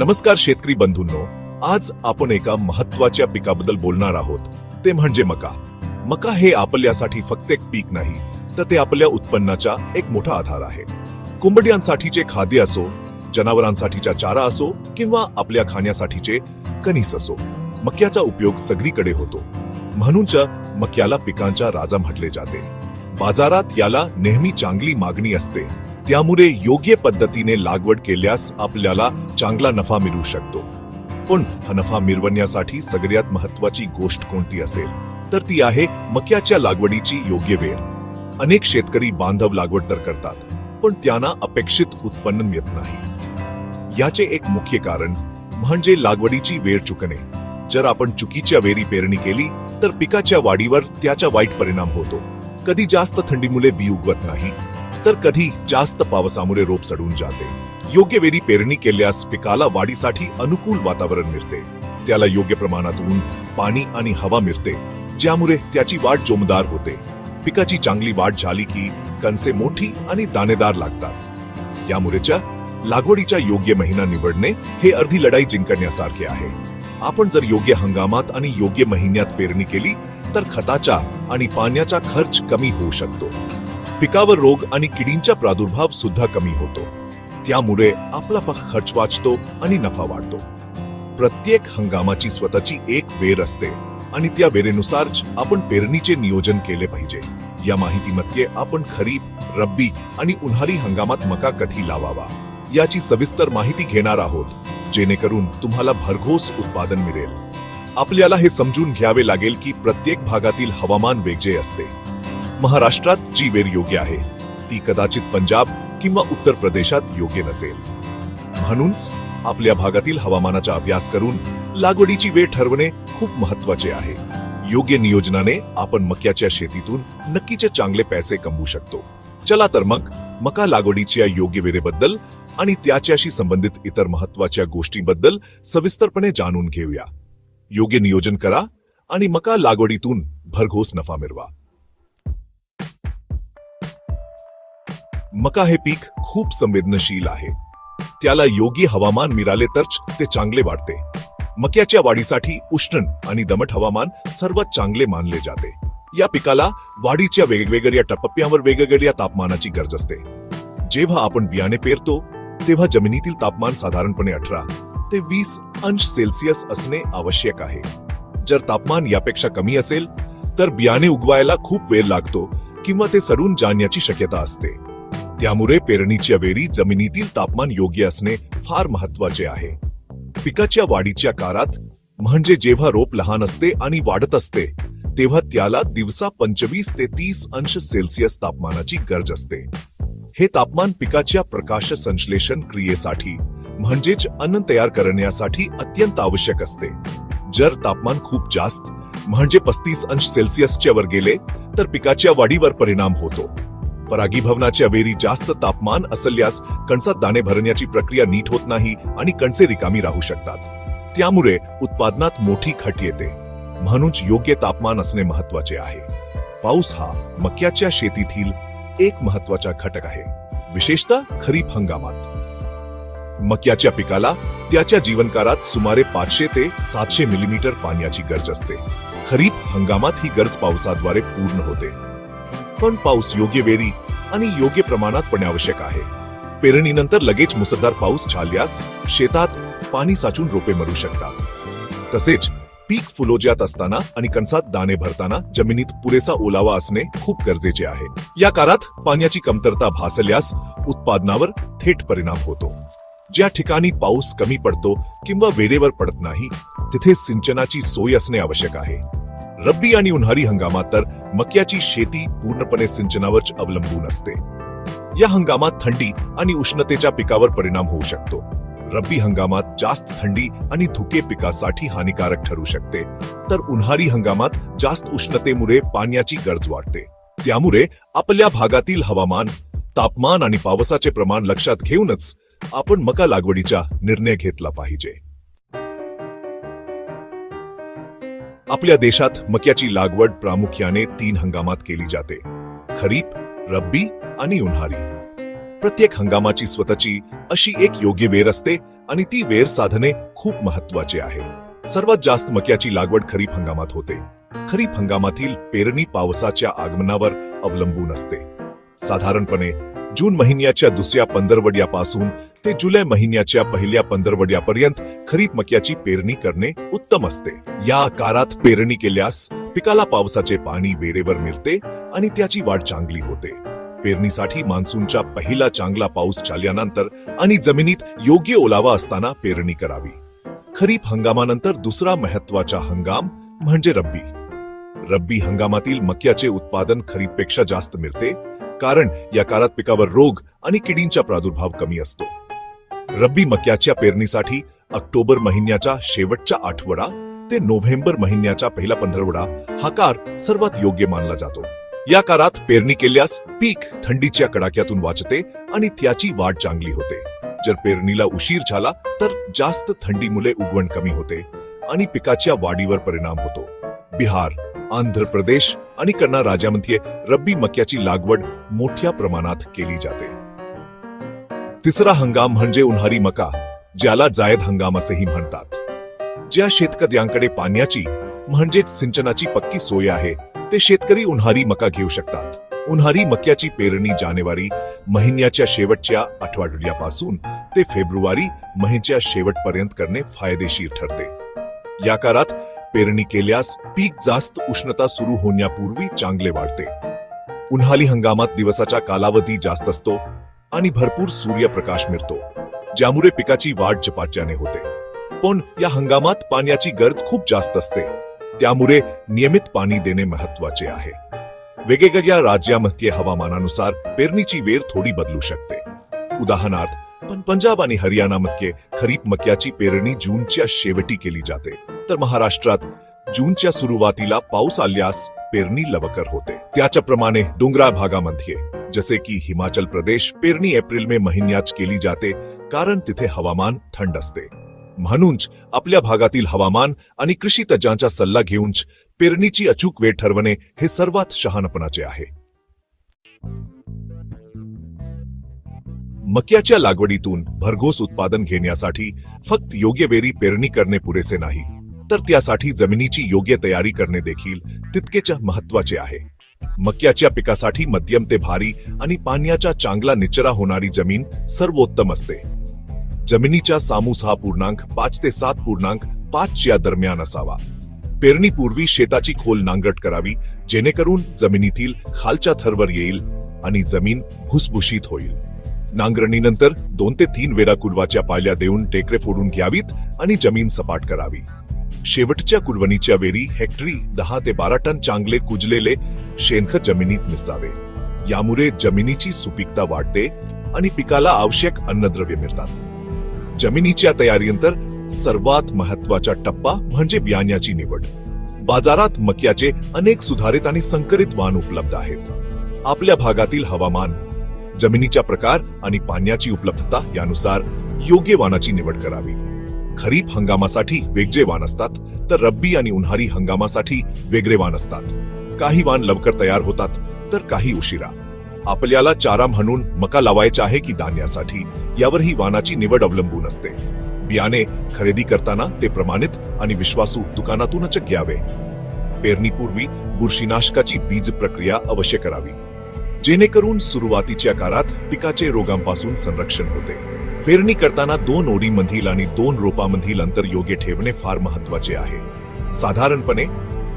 नमस्कार शेतकरी बंधूंनो आज आपण एका महत्त्वाच्या पिकाबद्दल बोलणार आहोत. ते म्हणजे मका. मका हे आपल्यासाठी फक्त एक पीक नाही तर ते आपल्या उत्पन्नाचा एक मोठा आधार आहे. कुंबड्यांसाठीचे खाद्य असो जनावरांसाठीचा चारा असो किंवा आपल्या खाण्यासाठीचे कणीस असो मक्याचा उपयोग सगळीकडे होतो. म्हणूनच मक्याला पिकांचा राजा म्हटले जाते. बाजारात याला नेहमी चांगली मागणी असते. त्यामुळे योग्य पद्धतीने लागवड केल्यास आपल्याला चांगला नफा मिळू शकतो. पण हा नफा मिळवण्यासाठी सगळ्यात महत्वाची गोष्ट कोणती असेल? तर ती आहे मक्याच्या लागवडीची योग्य वेळ. अनेक शेतकरी बांधव लागवड तर करतात पण त्यांना अपेक्षित उत्पन्न मिळत नाही. याचे एक मुख्य कारण म्हणजे लागवडीची वेळ चुकणे. जर आपण चुकीच्या वेळी पेरणी केली तर पिकाच्या वाढीवर त्याचा वाईट परिणाम होतो. कधी जास्त थंडीमुळे बी उगवत नाही. तर कधी जास्त पावसामुळे रोप सडून जाते. योग्य वेळी पेरणी केल्यास पिकाला वाढीसाठी अनुकूल वातावरण मिळते. त्याला योग्य प्रमाणात ऊन पाणी आणि हवा मिळते ज्यामुळे त्याची वाढ जोमदार होते. पिकाची चांगली वाढ झाली की कणसे मोठी आणि दाणेदार लागतात. यामुळेच्या लागवडीचा योग्य महिना निवडणे हे अर्धी लढाई जिंकण्यासारखे आहे. आपण जर योग्य हंगामात आणि योग्य महिन्यात पेरणी केली तर खताचा आणि पाण्याचा खर्च कमी होऊ शकतो. पिकावर रोग आणि किडींचा प्रादुर्भाव सुद्धा कमी होतो. त्यामुळे आपला पक खर्च वाचतो आणि नफा वाढतो. प्रत्येक हंगामाची स्वतःची एक वेर असते आणि त्या वेरेनुसार आपण पेरणीचे नियोजन केले पाहिजे. या माहितीमध्ये आपण खरीप रब्बी आणि उन्हाळी हंगामात मका कधी लावावा याची सविस्तर माहिती घेणार आहोत जेणेकरून तुम्हाला भरघोस उत्पादन मिळेल. आपल्याला हे समजून घ्यावे लागेल की प्रत्येक भागातील हवामान वेगळे असते. महाराष्ट्रात जी वेळ योग्य आहे. ती कदाचित पंजाब किंवा उत्तर प्रदेशात योग्य नसेल. म्हणूनच आपल्या भागातील हवामानाचा अभ्यास करून लागवडीची वेळ ठरवणे खूप महत्त्वाचे आहे. योग्य नियोजनाने आपण मक्याच्या शेतीतून नक्कीच चांगले पैसे कमवू शकतो. चला तर मग मका लागवडीच्या योग्य वेळेबद्दल आणि त्याच्याशी संबंधित इतर महत्त्वाच्या गोष्टींबद्दल सविस्तरपणे जाणून घेऊया. योग्य नियोजन करा आणि मका लागवडीतून भरघोस नफा मिळवा. मका हे पीक खूप संवेदनशील आहे. त्याला योग्य हवामान मिळाले तरच ते चांगले वाढते. मक्याच्या वाढीसाठी उष्ण आणि दमट हवामान सर्वात चांगले मानले जाते. या पिकाला वाढीच्या वेगवेगळ्या टप्प्यावर वेगवेगळ्या तापमानाची गरज असते. जेव्हा आपण बियाणे पेरतो तेव्हा जमिनीतील तापमान साधारणपणे अठरा ते वीस अंश सेल्सिअस असणे आवश्यक आहे. जर तापमान यापेक्षा कमी असेल तर बियाणे उगवायला खूप वेळ लागतो किंवा ते सडून जाण्याची शक्यता असते. त्यामुळे पेरणीच्या वेळी जमिनीतील तापमान योग्य असणे फार महत्त्वाचे आहे. पिकाच्या वाढीच्या काळात म्हणजे जेव्हा रोप लहान असते आणि वाढत असते तेव्हा त्याला दिवसा पंचवीस ते तीस अंश सेल्सिअस तापमानाची गरज असते. हे तापमान पिकाच्या प्रकाश संश्लेषण क्रियेसाठी म्हणजेच अन्न तयार करण्यासाठी अत्यंत आवश्यक असते. जर तापमान खूप जास्त म्हणजे पस्तीस अंश सेल्सिअसच्या वर गेले तर पिकाच्या वाढीवर परिणाम होतो. परागीभवनाचे अवेरी जास्त तापमान असल्यास कणसात दाणे भरण्याची प्रक्रिया नीट होत नाही आणि कणसे रिकामी राहू शकतात. त्यामुळे उत्पादनात मोठी खट येते. म्हणूनच योग्य तापमान असणे महत्त्वाचे आहे. पाऊस हा मक्याच्या शेतीतील एक महत्त्वाचा घटक आहे. विशेषतः खरीप हंगामात. मक्याच्या पिकाला त्याच्या जीवनकाळात सुमारे पाचशे ते सातशे मिलीमीटर पाण्याची गरज असते. खरीप हंगामात ही गरज पावसाद्वारे पूर्ण होते. पण पाऊस योग्य वेळी आणि योग्य प्रमाणात पडणे आवश्यक आहे. पेरणीनंतर लगेच मुसळधार पाऊस झाल्यास शेतात पाणी साचून रोपे मरू शकतात. तसेच पीक फुलोज्यात असताना आणि कणसात दाणे भरताना जमिनीत पुरेसा ओलावा असणे खूप गरजेचे आहे. या काळात पाण्याची कमतरता भासल्यास उत्पादनावर थेट परिणाम होतो. ज्या ठिकाणी पाऊस कमी पडतो किंवा वेळेवर पडत नाही तिथे सिंचनाची सोय असणे आवश्यक आहे. रब्बी आणि उन्हाळी हंगामात तर मक्याची शेती पूर्णपणे सिंचनावर अवलंबून असते. या हंगामात थंडी आणि उष्णतेच्या पिकावर परिणाम होऊ शकतो. रब्बी हंगामात जास्त थंडी आणि धुके पिकासाठी हानिकारक ठरू शकते. तर उन्हाळी हंगामात जास्त उष्णतेमुळे पाण्याची गरज वाढते. त्यामुळे आपल्या भागातील हवामान तापमान आणि पावसाचे प्रमाण लक्षात घेऊनच आपण मका लागवडीचा निर्णय घेतला पाहिजे. आपल्या देशात मक्याची लागवड प्रामुख्याने तीन हंगामात केली जाते. खरीप रब्बी आणि उन्हाळी. प्रत्येक हंगामाची स्वतःची अशी एक योग्य वेर असते आणि ती वेर साधने खूप महत्वाची आहे. सर्वात जास्त मक्याची लागवड खरीप हंगामात होते. खरीप हंगामातील पेरणी पावसाच्या आगमनावर अवलंबून असते. साधारणपणे जून महिन्याच्या दुसऱ्या पंधरवड्यापासून ते जुलै महिन्याच्या पहिल्या पंधरवड्यापर्यंत खरीप मक्याची पेरणी करणे उत्तम असते. या काळात पेरणी केल्यास पिकाला पावसाचे पाणी वेळेवर मिळते आणि त्याची वाढ चांगली होते. पेरणीसाठी मान्सूनचा पहिला चांगला पाऊस झाल्यानंतर आणि जमिनीत योग्य ओलावा असताना पेरणी करावी. खरीप हंगामानंतर दुसरा महत्त्वाचा हंगाम म्हणजे रब्बी. रब्बी हंगामातील मक्याचे उत्पादन खरीपपेक्षा जास्त मिळते कारण या काळात पिकावर रोग आणि किडींचा प्रादुर्भाव कमी असतो. रब्बी मक्याच्या पेरणीसाठी ऑक्टोबर महिन्याच्या शेवटच्या आठवडा ते नोव्हेंबर महिन्याच्या पहिला पंधरवडा हा काळ सर्वात योग्य मानला जातो. या काळात पेरणी केल्यास पीक थंडीच्या कडाक्यातून वाचते आणि त्याची वाढ चांगली होते. जर पेरणीला उशीर झाला तर जास्त थंडीमुळे उगवण कमी होते आणि पिकाच्या वाढीवर परिणाम होतो. बिहार आंध्र प्रदेश आणि कर्ना राज्यामध्ये रब्बी मक्याची लागवड मोठ्या प्रमाणात केली जाते. तिसरा हंगाम म्हणजे उन्हाळी मका ज्याला जायद हंगाम असेही म्हणतात. ज्या शेतकऱ्यांकडे पाण्याची म्हणजेच सिंचनाची पक्की सोय आहे ते शेतकरी उन्हाळी मका घेऊ शकतात. उन्हाळी मक्याची पेरणी जानेवारी महिन्याच्या शेवटच्या आठवड्यापासून ते फेब्रुवारी महिन्याच्या शेवटपर्यंत करणे फायदेशीर ठरते. या काळात पेरणी केल्यास पीक जास्त उष्णता सुरू होण्यापूर्वी चांगले वाढते. उन्हाळी हंगामात दिवसाचा कालावधी जास्त असतो आणि भरपूर सूर्यप्रकाश मिळतो ज्यामुळे पिकाची वाढ झपाट्याने होते. पण या हंगामात पाण्याची गरज खूप जास्त असते त्यामुळे नियमित पाणी देणे महत्त्वाचे आहे. वेगवेगळ्या राज्यामध्ये हवामानानुसार पेरणीची वेळ थोडी बदलू शकते. उदाहरणार्थ पण पंजाब आणि हरियाणामध्ये खरीप मक्याची पेरणी जूनच्या शेवटी केली जाते. तर महाराष्ट्रात जूनच्या सुरुवातीला पाऊस आल्यास पेरणी लवकर होते. त्याच्याप्रमाणे डोंगराळ भागामध्ये जसे की हिमाचल प्रदेश पेरणी एप्रिल मे महिन्यात केली जाते कारण तिथे हवामान थंड असते. म्हणूनच आपल्या भागातील हवामान आणि कृषी तज्ञांचा सल्ला घेऊन पेरणीची अचूक वेळ ठरवणे हे सर्वात शहाणपणाचे आहे. मक्याच्या लागवडीतून भरघोस उत्पादन घेण्यासाठी फक्त योग्य वेळी पेरणी करणे पुरेसे नाही तर त्यासाठी जमिनीची योग्य तयारी करणे देखील तितकेच महत्त्वाचे आहे. मक्याच्या पिकासाठी मध्यम ते भारी आणि पाण्याचा चांगला निचरा होणारी जमीन सर्वोत्तम असते. जमिनीचा सामूस हा पूर्णांक पाच ते सात पूर्णांक पाचच्या दरम्यान असावा. पेरणीपूर्वी शेताची खोल नांगट करावी जेणेकरून जमिनीतील खालच्या थरवर येईल आणि जमीन भुसभुशीत होईल. नांगरणीनंतर दोन ते तीन वेळा कुलवाच्या पायल्या देऊन टेकरे फोडून घ्यावीत आणि जमीन सपाट करावी. शेवटच्या कुलवणीच्या वेळी हेक्टरी दहा ते बारा टन चांगले कुजलेले शेणखत जमिनीत मिसळावे. यामुळे जमिनीची सुपीकता वाढते आणि पिकाला आवश्यक अन्नद्रव्य मिळतात. जमिनीच्या तयारीनंतर सर्वात महत्त्वाचा टप्पा म्हणजे बियाण्याची निवड. बाजारात मक्याचे अनेक सुधारित आणि संकरित वाण उपलब्ध आहेत. आपल्या भागातील हवामान जमिनीचा प्रकार आणि पाण्याची उपलब्धता यानुसार योग्य वाणाची निवड करावी. खरीप हंगामासाठी वेगळे वाण असतात तर रब्बी आणि उन्हाळी हंगामासाठी वेगळे वाण असतात. काही वाण लवकर तयार होतात तर काही उशिरा. आपल्याला चारा म्हणून मका लावायचा आहे की धान्यासाठी यावर ही वाणाची निवड अवलंबून असते. बियाणे खरेदी करताना ते प्रमाणित आणि विश्वासू दुकानातूनच घ्यावे. पेरणीपूर्वी बुरशीनाशकाची बीज प्रक्रिया अवश्य करावी. जेणेकरून सुरुवातीच्या काळात पिकाचे रोगांपासून संरक्षण होते. पेरणी करताना दोन ओढीमधील आणि दोन रोपामधील अंतर योग्य ठेवणे फार महत्त्वाचे आहे. साधारणपणे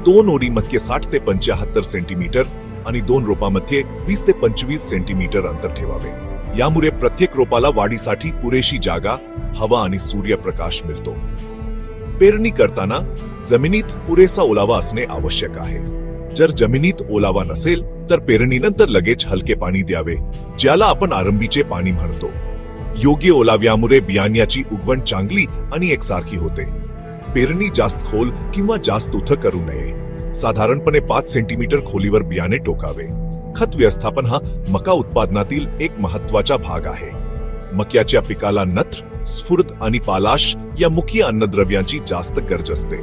दोन ओळीमध्ये साठ ते पंचाहत्तर सेंटीमीटर आणि दोन रोपामध्ये वीस ते पंचवीस सेंटीमीटर अंतर ठेवावे. यामुळे प्रत्येक रोपाला वाढीसाठी पुरेशी जागा हवा आणि सूर्यप्रकाश मिळतो. पेरणी करताना जमिनीत पुरेसा ओलावा असणे आवश्यक आहे. जर जमिनीत ओलावा नसेल तर पेरणीनंतर लगेच हलके पाणी द्यावे ज्याला आपण आरंभीचे पाणी म्हणतो. योग्य ओलाव्यामुळे बियाण्याची उगवण चांगली आणि एकसारखी होते. पेरणी जास्त खोल किंवा जास्त उथ करू नये. साधारणपणे पाच सेंटीमीटर खोलीवर बियाणे टोकावे. खत व्यवस्थापन हा मका उत्पादनातील एक महत्त्वाचा भाग आहे. मक्याच्या पिकाला नत्र स्फुरद आणि पालाश या मुख्य अन्नद्रव्यांची जास्त गरज असते.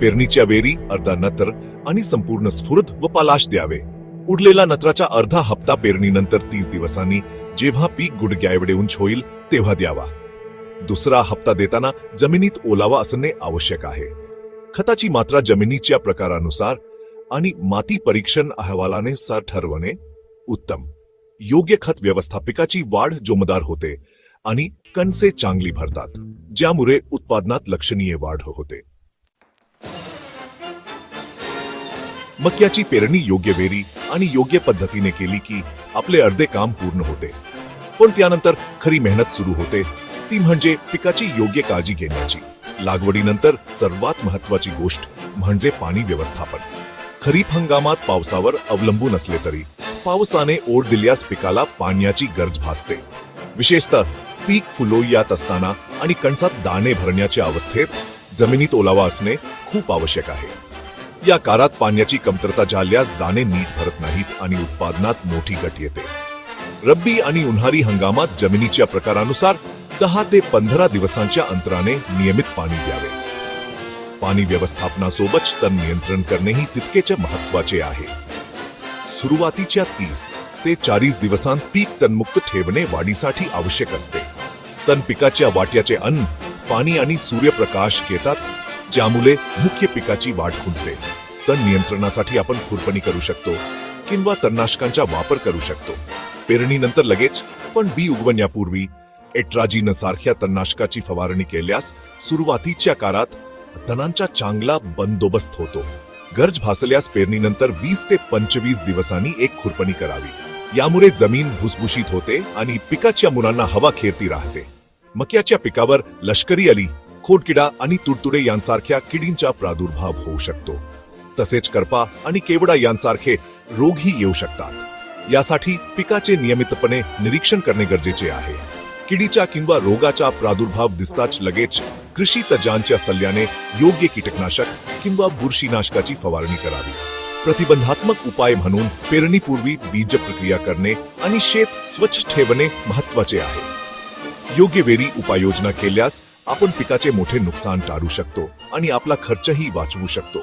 पेरणीच्या वेळी अर्धा नत्र आणि संपूर्ण स्फुरद व पालाश द्यावे. उरलेला नत्राचा अर्धा हप्ता पेरणीनंतर तीस दिवसांनी जेव्हा पीक गुडघ्या एवढे उंच होईल तेव्हा द्यावा. दुसरा हप्ता देताना जमिनीत ओलावा असणे आवश्यक आहे. खताची मात्रा जमिनीच्या प्रकारानुसार आणि माती परीक्षण अहवालाने सर ठरवणे उत्तम. योग्य खत व्यवस्थापिकाची वाढ जोमदार होते आणि कणसे चांगली भरतात ज्यामुळे उत्पादनात लक्षणीय वाढ होते. मक्याची पेरणी योग्य वेरी आणि योग्य पद्धतीने केली की आपले अर्धे काम पूर्ण होते. पण त्यानंतर खरी मेहनत सुरू होते ती म्हणजे पिकाची योग्य काळजी घेण्याची. लागवडीनंतर सर्वात महत्वाची गोष्ट म्हणजे पाणी व्यवस्थापन. खरीप हंगामात पावसावर अवलंबून असले तरी पावसाने ओढ दिल्यास पिकाला पाण्याची गरज भासते. विशेषतः पीक फुलोयात असताना आणि कणसात दाणे भरण्याच्या अवस्थेत जमिनीत ओलावा असणे खूप आवश्यक आहे. या काळात पाण्याची कमतरता झाल्यास दाणे नीट भरत नाहीत आणि उत्पादनात मोठी घट येते. रब्बी आणि उन्हाळी हंगामात जमिनीच्या प्रकारानुसार दहा ते पंधरा दिवसांच्या अंतराने नियमित पाणी द्यावे. पाणी व्यवस्थापनासोबत तण नियंत्रण करणेही तितकेच महत्त्वाचे आहे. सुरुवातीच्या तीस ते चाळीस दिवसांत पीक तणमुक्त ठेवणे वाढीसाठी आवश्यक असते. तण पिकाच्या वाट्याचे अन्न पाणी आणि सूर्यप्रकाश घेतात ज्यामुळे मुख्य पिकाची वाढ खुंटते. तण नियंत्रणासाठी आपण खुरपणी करू शकतो किंवा तणनाशकांचा वापर करू शकतो. पेरणीनंतर लगेच पण बी उगवण्यापूर्वी एट्राजीन सारख्या तणनाशकाची फवारणी केल्यास सुरुवातीच्या काळात तणांचा चांगला बंदोबस्त होतो. गरज भासल्यास पेरणीनंतर वीस ते पंचवीस दिवसांनी एक खुरपणी करावी. यामुळे जमीन भुसभुशीत होते आणि पिकाच्या मुलांना हवा खेरती राहते. मक्याच्या पिकावर लष्करी अली खोडकिडा आणि तुडतुडे यांसारख्या किडींचा प्रादुर्भाव होऊ शकतो. तसेच करपा आणि केवडा यांसारखे रोगही येऊ शकतात. यासाठी पिकाचे नियमितपणे निरीक्षण करणे गरजेचे आहे. किडीच्या किंवा रोगाचा प्रादुर्भाव दिसताच लगेच कृषी तज्ज्ञांच्या सल्ल्याने योग्य कीटकनाशक किंवा बुरशीनाशकाची फवारणी करावी. प्रतिबंधात्मक उपाय म्हणून पेरणीपूर्वी बीज प्रक्रिया करणे आणि शेत स्वच्छ ठेवणे महत्त्वाचे आहे. योग्य वेळी उपाययोजना केल्यास आपण पिकाचे मोठे नुकसान टाळू शकतो आणि आपला खर्चही वाचवू शकतो.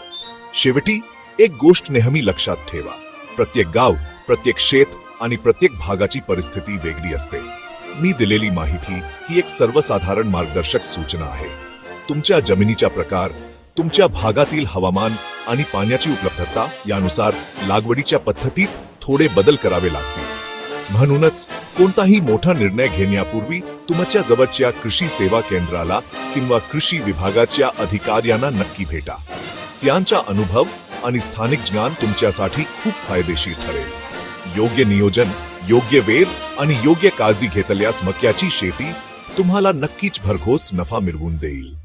शेवटी एक गोष्ट नेहमी लक्षात ठेवा. प्रत्येक गाव प्रत्येक शेत आणि प्रत्येक भागाची परिस्थिती वेगळी असते. मी दिलेली माहिती ही एक सर्वसाधारण मार्गदर्शक सूचना आहे. तुमच्या जमिनीचा प्रकार तुमच्या भागातील हवामान आणि पाण्याची उपलब्धता यानुसार लागवडीच्या पद्धतीत थोडे बदल करावे लागतील. म्हणूनच कोणताही मोठा निर्णय घेण्यापूर्वी तुमच्या जवळच्या कृषी सेवा केंद्राला किंवा कृषी विभागाच्या अधिकाऱ्यांना नक्की भेटा. त्यांचा अनुभव आणि स्थानिक ज्ञान तुमच्यासाठी खूप फायदेशीर ठरेल. योग्य नियोजन योग्य वेळ आणि योग्य काळजी घेतल्यास मक्याची शेती तुम्हाला नक्कीच भरघोस नफा मिळवून देईल.